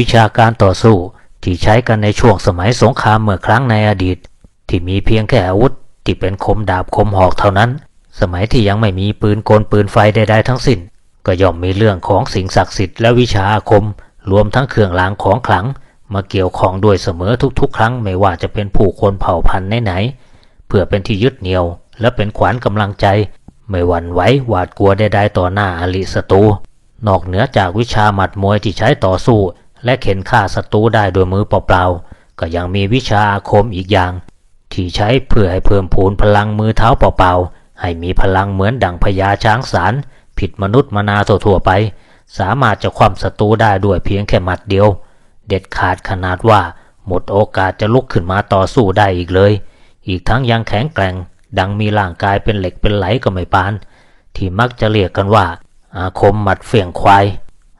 วิชาการต่อสู้ที่ใช้กันในช่วงสมัยสงครามเมื่อครั้งในอดีต ที่มีเพียงแค่อาวุธที่เป็นคมดาบคมหอกเท่านั้น สมัยที่ยังไม่มีปืนกลปืนไฟใดๆทั้งสิ้น ก็ย่อมมีเรื่องของสิ่งศักดิ์สิทธิ์และวิชาอาคม รวมทั้งเครื่องรางของขลัง มาเกี่ยวข้องด้วยเสมอทุกๆ ครั้งไม่ว่าจะเป็นผู้คนเผ่าพันธุ์ไหนๆเพื่อเป็นที่ยึดเหนี่ยว และเป็นขวัญกำลังใจ ไม่หวั่นไหวหวาดกลัวใดๆต่อหน้าอริศัตรูนอกเหนือจากวิชาหมัดมวยที่ใช้ต่อสู้ และเข็นฆ่าศัตรูได้โดยมือเปล่าๆ ก็ยังมีวิชาอาคมอีกอย่าง ที่ใช้เพื่อให้เพิ่มพูนพลังมือเท้าเปล่าๆ ให้มีพลังเหมือนดั่งพญาช้างสาร ผิดมนุษย์มนาทั่วไป สามารถจะคว่ำศัตรูได้ด้วยเพียงแค่หมัดเดียว เด็ดขาดขนาดว่าหมดโอกาสจะลุกขึ้นมาต่อสู้ได้อีกเลย อีกทั้งยังแข็งแกร่ง ดังมีร่างกายเป็นเหล็กเป็นไหลก็ไม่ปาน ที่มักจะเรียกกันว่า อาคมหมัดเฟี่ยงควาย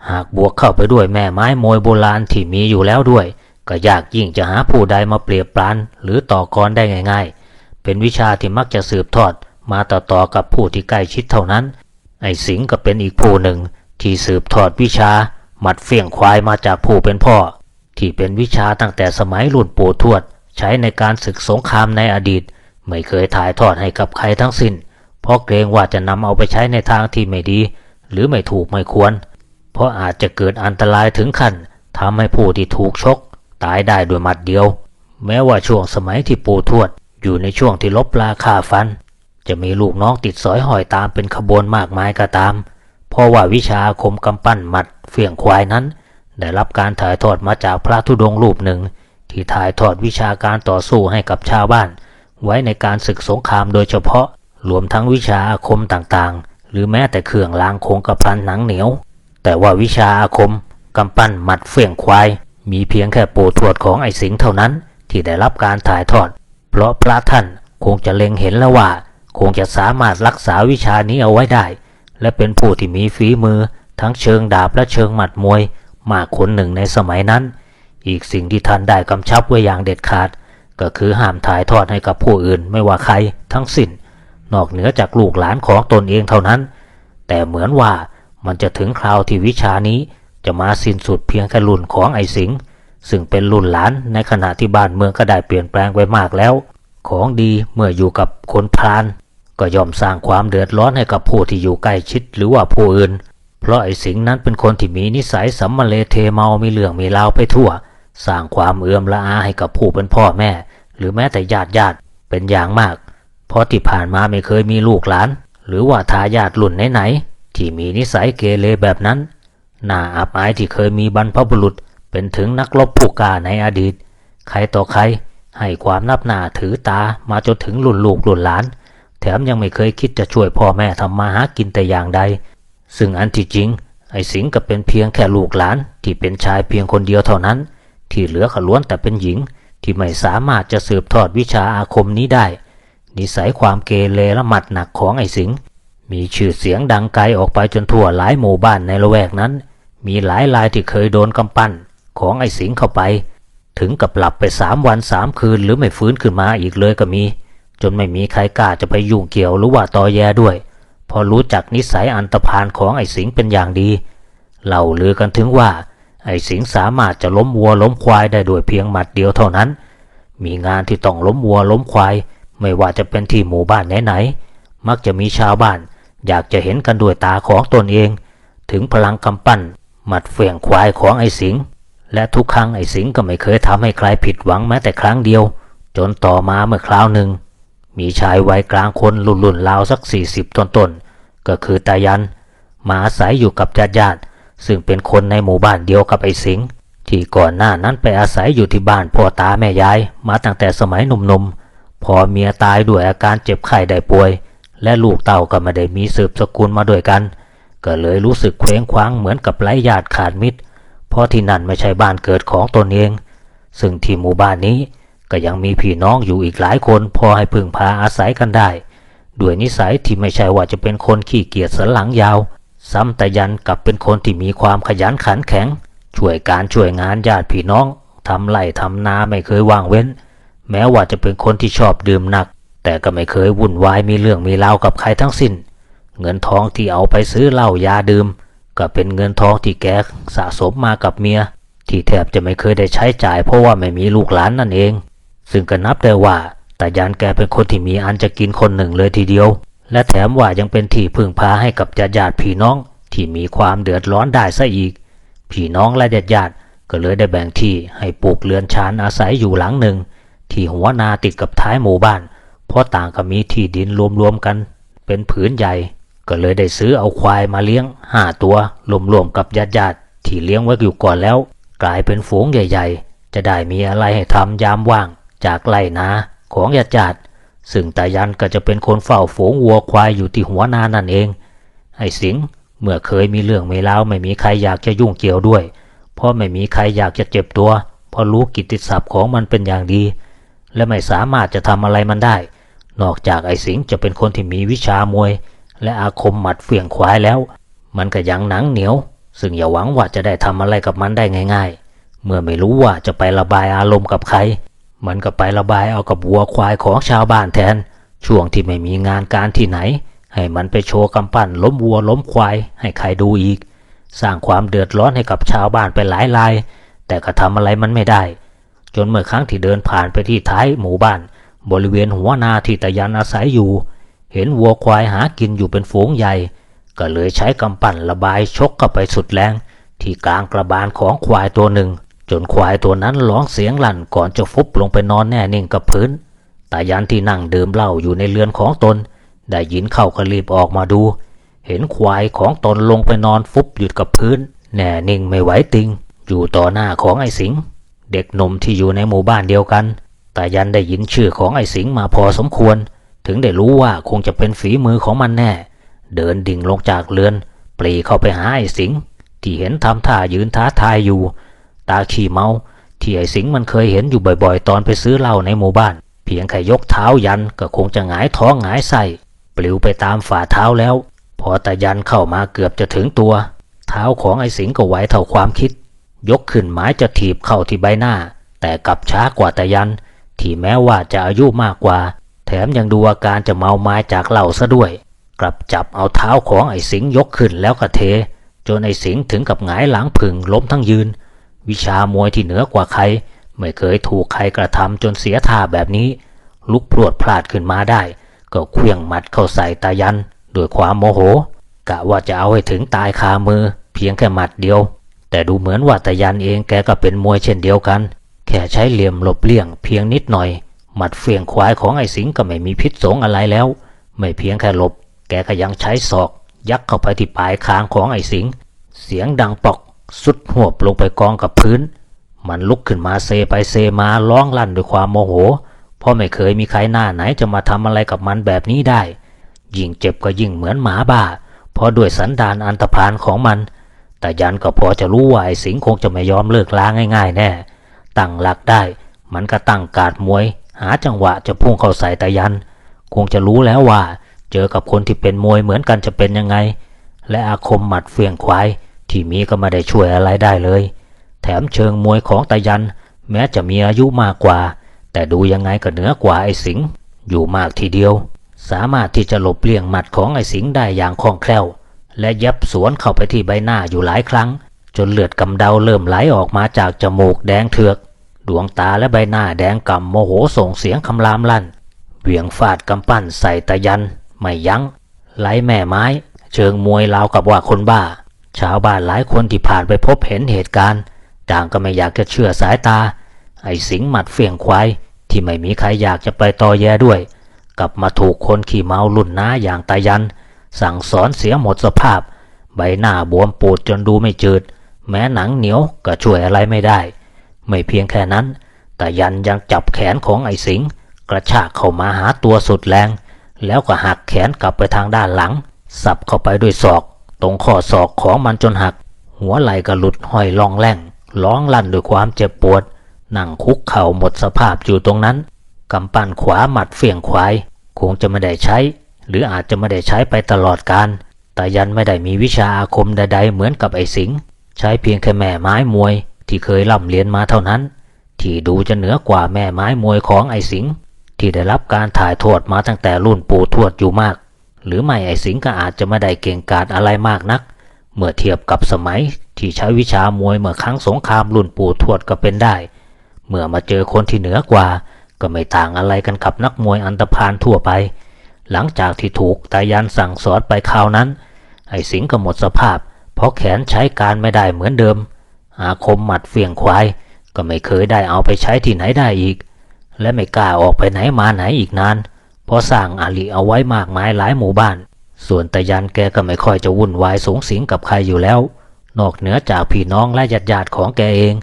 หากบวกเข้าไปด้วยแม่ไม้มวยโบราณที่มีอยู่แล้วด้วย ก็ยากยิ่งจะหาผู้ใดมาเปรียบปรานหรือต่อกรได้ง่าย ๆ เป็นวิชาที่มักจะสืบทอด มาต่อๆกับผู้ที่ใกล้ชิดเท่านั้น ไอ้สิงห์ก็เป็นอีกผู้หนึ่ง ที่สืบทอดวิชาหมัดเฟี่ยงควายมาจากผู้เป็นพ่อ ที่เป็นวิชาตั้งแต่สมัยรุ่นปู่ทวด ใช้ในการศึกสงครามในอดีต ไม่เคยถ่ายทอดให้กับใครทั้งสิ้น เพราะเกรงว่าจะนำเอาไปใช้ในทางที่ไม่ดี หรือไม่ถูกไม่ควร เพราะอาจจะเกิดอันตรายถึงขั้นทำให้ผู้ที่ถูกชก ตายได้ด้วยหมัดเดียว แม้ว่าช่วงสมัยที่ปู่ทวด อยู่ในช่วงที่ลบลาฆ่าฟัน จะมีลูกน้องติดสอยหอยตามเป็นขบวนมากมายก็ตาม เพราะว่าวิชาคมกำปั้นหมัดเฟี่ยงควายนั้น ได้รับการถ่ายทอดมาจากพระธุดงค์รูปหนึ่ง ที่ถ่ายทอดวิชาการต่อสู้ให้กับชาวบ้าน ไว้ในการศึกสงครามโดยเฉพาะรวมทั้งวิชาอาคมต่างๆ หรือแม้แต่เครื่องรางคงกระพันหนังเหนียว แต่ว่าวิชาอาคมกำปั้นหมัดเฟี่ยงควาย มีเพียงแค่ปู่ทวดของไอ้สิงเท่านั้นที่ได้รับการถ่ายทอด เพราะพระท่านคงจะเล็งเห็นแล้วว่า คงจะสามารถรักษาวิชานี้เอาไว้ได้ และเป็นผู้ที่มีฝีมือทั้งเชิงดาบและเชิงหมัดมวย มากคนหนึ่งในสมัยนั้น อีกสิ่งที่ท่านได้กำชับไว้อย่างเด็ดขาด ก็คือห้ามถ่ายทอดให้กับผู้อื่นไม่ว่าใครทั้งสิ้น นอกเหนือจากลูกหลานของตนเองเท่านั้น แต่เหมือนว่า มันจะถึงคราวที่วิชานี้จะมาสิ้นสุดเพียงแค่รุ่นของไอสิงห์ซึ่งเป็นรุ่นหลานในขณะที่บ้านเมืองก็ได้เปลี่ยนแปลงไปมากแล้ว ของดีเมื่ออยู่กับคนพาลก็ย่อมสร้างความเดือดร้อนให้กับผู้ที่อยู่ใกล้ชิดหรือว่าผู้อื่น เพราะไอสิงห์นั้นเป็นคนที่มีนิสัยสัมมาเลเทเมามีเรื่องมีราวไปทั่ว สร้างความเอื้อมละอาให้กับผู้เป็นพ่อแม่ หรือแม้แต่ญาติญาติเป็นอย่างมาก เพราะที่ผ่านมาไม่เคยมีลูกหลาน หรือว่าทายาทรุ่นไหนๆ ที่มีนิสัยเกเรแบบนั้น น่าอับอายที่เคยมีบรรพบุรุษ เป็นถึงนักรบผู้กล้าในอดีต ใครต่อใครให้ความนับหน้าถือตามาจนถึงรุ่นลูกรุ่นหลาน แถมยังไม่เคยคิดจะช่วยพ่อแม่ทำมาหากินแต่อย่างใด ซึ่งอันที่จริง ไอ้สิงห์ก็เป็นเพียงแค่ลูกหลานที่เป็นชายเพียงคนเดียวเท่านั้น ที่เหลือขล้วนแต่เป็นหญิง ที่ไม่สามารถจะสืบทอดวิชาอาคมนี้ได้ นิสัยความเกเรและหมัดหนักของไอ้สิงห์ มีชื่อเสียงดังไกลออกไปจนทั่วหลายหมู่บ้านในละแวกนั้น มีหลายรายที่เคยโดนกำปั้นของไอ้สิงเข้าไป ถึงกับหลับไปสามวันสามคืนหรือไม่ฟื้นขึ้นมาอีกเลยก็มี จนไม่มีใครกล้าจะไปยุ่งเกี่ยวหรือว่าตอแยด้วย พอรู้จักนิสัยอันตรพานของไอ้สิงเป็นอย่างดีเล่าลือกันถึงว่า ไอ้สิงสามารถจะล้มวัวล้มควายได้ด้วยเพียงหมัดเดียวเท่านั้น มีงานที่ต้องล้มวัวล้มควาย ไม่ว่าจะเป็นที่หมู่บ้านไหนๆมักจะมีชาวบ้าน อยากจะเห็นกันด้วยตาของตนเอง ถึงพลังกำปั้น หมัดเฟี่ยงควายของไอ้สิงและทุกครั้งไอ้สิงก็ไม่เคยทำให้ใครผิดหวังแม้แต่ครั้งเดียว จนต่อมาเมื่อคราวหนึ่ง มีชายวัยกลางคนรุ่นรุ่นราวสักสี่สิบต้นๆก็คือตายัน มาอาศัยอยู่กับญาติญาติๆซึ่งเป็นคนในหมู่บ้านเดียวกับไอ้สิงที่ก่อนหน้านั้นไปอาศัยอยู่ที่บ้านพ่อตาแม่ยาย มาตั้งแต่สมัยหนุ่มๆพอเมียตายด้วยอาการเจ็บไข้ได้ป่วย และลูกเต่าก็ไม่ได้มีสืบสกุลมาด้วยกัน ก็เลยรู้สึกเคว้งคว้างเหมือนกับไร้ญาติขาดมิตร เพราะที่นั่นไม่ใช่บ้านเกิดของตนเอง ซึ่งที่หมู่บ้านนี้ก็ยังมีพี่น้องอยู่อีกหลายคนพอให้พึ่งพาอาศัยกันได้ ด้วยนิสัยที่ไม่ใช่ว่าจะเป็นคนขี้เกียจสันหลังยาว ซ้ำแต่ยันกับเป็นคนที่มีความขยันขันแข็ง ช่วยการช่วยงานญาติพี่น้องทำไร่ทำนาไม่เคยว่างเว้น แม้ว่าจะเป็นคนที่ชอบดื่มหนัก แต่ก็ไม่เคยวุ่นวายมีเรื่องมีราวกับใครทั้งสิ้น เงินทองที่เอาไปซื้อเหล้ายาดื่ม ก็เป็นเงินทองที่แกสะสมมากับเมีย ที่แทบจะไม่เคยได้ใช้จ่ายเพราะว่าไม่มีลูกหลานนั่นเอง ซึ่งก็นับได้ว่าตายันแกเป็นคนที่มีอันจะกินคนหนึ่งเลยทีเดียว และแถมว่ายังเป็นที่พึ่งพาให้กับญาติญาติพี่น้องที่มีความเดือดร้อนได้ซะอีก พี่น้องและญาติญาติก็เลยได้แบ่งที่ให้ปลูกเรือนชานอาศัยอยู่หลังหนึ่ง ที่หัวนาติดกับท้ายหมู่บ้าน เพราะต่างก็มีที่ดินรวมๆกัน เป็นผืนใหญ่ ก็เลยได้ซื้อเอาควายมาเลี้ยงห้าตัวรวมๆกับญาติญาติๆที่เลี้ยงไว้อยู่ก่อนแล้ว กลายเป็นฝูงใหญ่ ๆ จะได้มีอะไรให้ทำยามว่าง จากไร่นาของญาติญาติๆซึ่งตายันก็จะเป็นคนเฝ้าฝูงวัวควายอยู่ที่หัวนานั่นเองไอ้สิงเมื่อเคยมีเรื่องไม่แล้วไม่มีใครอยากจะยุ่งเกี่ยวด้วย เพราะไม่มีใครอยากจะเจ็บตัว เพราะรู้กิตติศัพท์ของมันเป็นอย่างดี และไม่สามารถจะทำอะไรมันได้ นอกจากไอ้สิงจะเป็นคนที่มีวิชามวย และอาคมหมัดเฟี่ยงควายแล้ว มันก็ยังหนังเหนียว ซึ่งอย่าหวังว่าจะได้ทำอะไรกับมันได้ง่าย ๆ เมื่อไม่รู้ว่าจะไประบายอารมณ์กับใคร มันก็ไประบายเอากับวัวควายของชาวบ้านแทน ช่วงที่ไม่มีงานการที่ไหน ให้มันไปโชว์กำปั้นล้มวัวล้มควาย ให้ใครดูอีก สร้างความเดือดร้อนให้กับชาวบ้านไปหลายราย แต่ก็ทำอะไรมันไม่ได้ จนเมื่อครั้งที่เดินผ่านไปที่ท้ายหมู่บ้าน บริเวณหัวนาที่ตายันอาศัยอยู่ เห็นวัวควายหากินอยู่เป็นฝูงใหญ่ ก็เลยใช้กำปั้นระบายชกเข้าไปสุดแรง ที่กลางกระบาลของควายตัวหนึ่ง จนควายตัวนั้นร้องเสียงลั่นก่อนจะฟุบลงไปนอนแน่นิ่งกับพื้นตายันที่นั่งดื่มเหล้าอยู่ในเรือนของตน ได้ยินเข้าก็รีบออกมาดู เห็นควายของตนลงไปนอนฟุบอยู่กับพื้น แน่นิ่งไม่ไหวติง อยู่ต่อหน้าของไอ้สิง เด็กหนุ่มที่อยู่ในหมู่บ้านเดียวกันายันได้ยินชื่อของไอ้สิงมาพอสมควร ถึงได้รู้ว่าคงจะเป็นฝีมือของมันแน่ เดินดิ่งลงจากเรือน ปรีเข้าไปหาไอ้สิง ที่เห็นทำท่ายืนท้าทายอยู่ ตาขี่เมา ที่ไอ้สิงมันเคยเห็นอยู่บ่อยๆ ตอนไปซื้อเหล้าในหมู่บ้าน เพียงแค่ยกเท้ายันก็คงจะหงายท้องหงายไส้ปลิวไปตามฝ่าเท้าแล้ว พอตายันเข้ามาเกือบจะถึงตัว เท้าของไอ้สิงก็ไหวเท่าความคิด ยกขึ้นไม้จะถีบเข้าที่ใบหน้า แต่กลับช้ากว่าตายัน ที่แม้ว่าจะอายุมากกว่า แถมยังดูอาการจะเมาไม้จากเหล้าซะด้วย กลับจับเอาเท้าของไอ้สิงยกขึ้นแล้วก็เท จนไอ้สิงถึงกับหงายหลังผึ่งล้มทั้งยืน วิชามวยที่เหนือกว่าใคร ไม่เคยถูกใครกระทำจนเสียท่าแบบนี้ ลุกพรวดพลาดขึ้นมาได้ ก็เคลื่องหมัดเข้าใส่ตายันด้วยความโมโห กะว่าจะเอาให้ถึงตายคามือ เพียงแค่หมัดเดียว แต่ดูเหมือนว่าตายันเองแกก็เป็นมวยเช่นเดียวกัน แค่ใช้เหลี่ยมหลบเลี่ยงเพียงนิดหน่อย หมัดเฟียงควายของไอ้สิงก็ไม่มีพิษสงอะไรแล้ว ไม่เพียงแค่หลบ แกก็ยังใช้ศอก ยักเข้าไปที่ปลายคางของไอ้สิง เสียงดังปอก สุดหัวบลงไปกองกับพื้น มันลุกขึ้นมาเซไปเซมาร้องลั่นด้วยความโมโห เพราะไม่เคยมีใครหน้าไหนจะมาทำอะไรกับมันแบบนี้ได้ ยิ่งเจ็บก็ยิ่งเหมือนหมาบ้า เพราะด้วยสันดานอันตรพานของมัน แต่ยันก็พอจะรู้ว่าไอ้สิงคงจะไม่ยอมเลิกล้างง่าย ๆ แน่ ตั้งหลักได้ มันก็ตั้งการดมวย หาจังหวะจะพุ่งเข้าใส่ตายัน คงจะรู้แล้วว่า เจอกับคนที่เป็นมวยเหมือนกันจะเป็นยังไง และอาคมหมัดเฟียงควาย ที่มีก็ไม่ได้ช่วยอะไรได้เลย แถมเชิงมวยของตายัน แม้จะมีอายุมากกว่า แต่ดูยังไงก็เหนือกว่าไอ้สิงอยู่มากทีเดียว สามารถที่จะหลบเลี่ยงหมัดของไอ้สิงได้อย่างคล่องแคล่ว และยับสวนเข้าไปที่ใบหน้าอยู่หลายครั้งจนเลือดกำเดาเริ่มไหลออกมาจากจมูกแดงเถือก ดวงตาและใบหน้าแดงกำโมโหส่งเสียงคำรามลั่น เหวี่ยงฟาดกำปั้นใส่ตะยัน ไม่ยัง้งไล่แม่ไม้ เชิงมวยราวกับว่าคนบ้า ชาวบ้านหลายคนที่ผ่านไปพบเห็นเหตุการณ์ต่างก็ไม่อยากจะเชื่อสายตา ไอ้สิงห์หมัดเฟียงควายที่ไม่มีใครอยากจะไปต่อแย่ด้วย กลับมาถูกคนขี่เมาลุ่นน้าอย่างตายัน สั่งสอนเสียหมดสภาพ ใบหน้าบวมปูดจนดูไม่จืด แม้หนังเหนียวก็ช่วยอะไรไม่ได้ ไม่เพียงแค่นั้น แต่ยันยังจับแขนของไอ้สิงกระชากเข้ามาหาตัวสุดแรง แล้วก็หักแขนกลับไปทางด้านหลัง สับเข้าไปด้วยศอก ตรงข้อศอกของมันจนหัก หัวไหล่ก็หลุดห้อยลองแล่ง ร้องลั่นด้วยความเจ็บปวด นั่งคุกเข่าหมดสภาพอยู่ตรงนั้น กำปั้นขวาหมัดเฟี่ยงควาย คงจะไม่ได้ใช้ หรืออาจจะไม่ได้ใช้ไปตลอดการ แต่ยันไม่ได้มีวิชาอาคมใดๆ เหมือนกับไอ้สิง ใช้เพียงแค่แม่ไม้มวย ที่เคยร่ำเรียนมาเท่านั้น ที่ดูจะเหนือกว่าแม่ไม้มวยของไอสิงที่ได้รับการถ่ายทอดมาตั้งแต่รุ่นปู่ทวดอยู่มาก หรือไม่ไอสิงก็อาจจะไม่ได้เก่งกาจอะไรมากนัก เมื่อเทียบกับสมัยที่ใช้วิชามวยเมื่อครั้งสงครามรุ่นปู่ทวดก็เป็นได้ เมื่อมาเจอคนที่เหนือกว่า ก็ไม่ต่างอะไรกันกับนักมวยอันตพานทั่วไป หลังจากที่ถูกตายันสั่งสอนไปคราวนั้น ไอสิงก็หมดสภาพ เพราะแขนใช้การไม่ได้เหมือนเดิม อาคมหมัดเฟียงควาย ก็ไม่เคยได้เอาไปใช้ที่ไหนได้อีก และไม่กล้าออกไปไหนมาไหนอีกนาน เพราะสร้างอาลีเอาไว้มากมายหลายหมู่บ้าน ส่วนตายันแกก็ไม่ค่อยจะวุ่นวายสงสิงกับใครอยู่แล้ว นอกเหนือจากพี่น้องและญาติญาติของแกเอง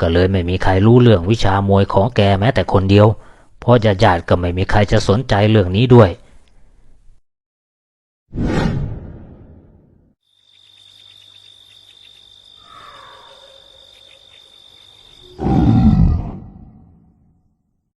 ก็เลยไม่มีใครรู้เรื่องวิชามวยของแกแม้แต่คนเดียว เพราะญาติญาติก็ไม่มีใครจะสนใจเรื่องนี้ด้วย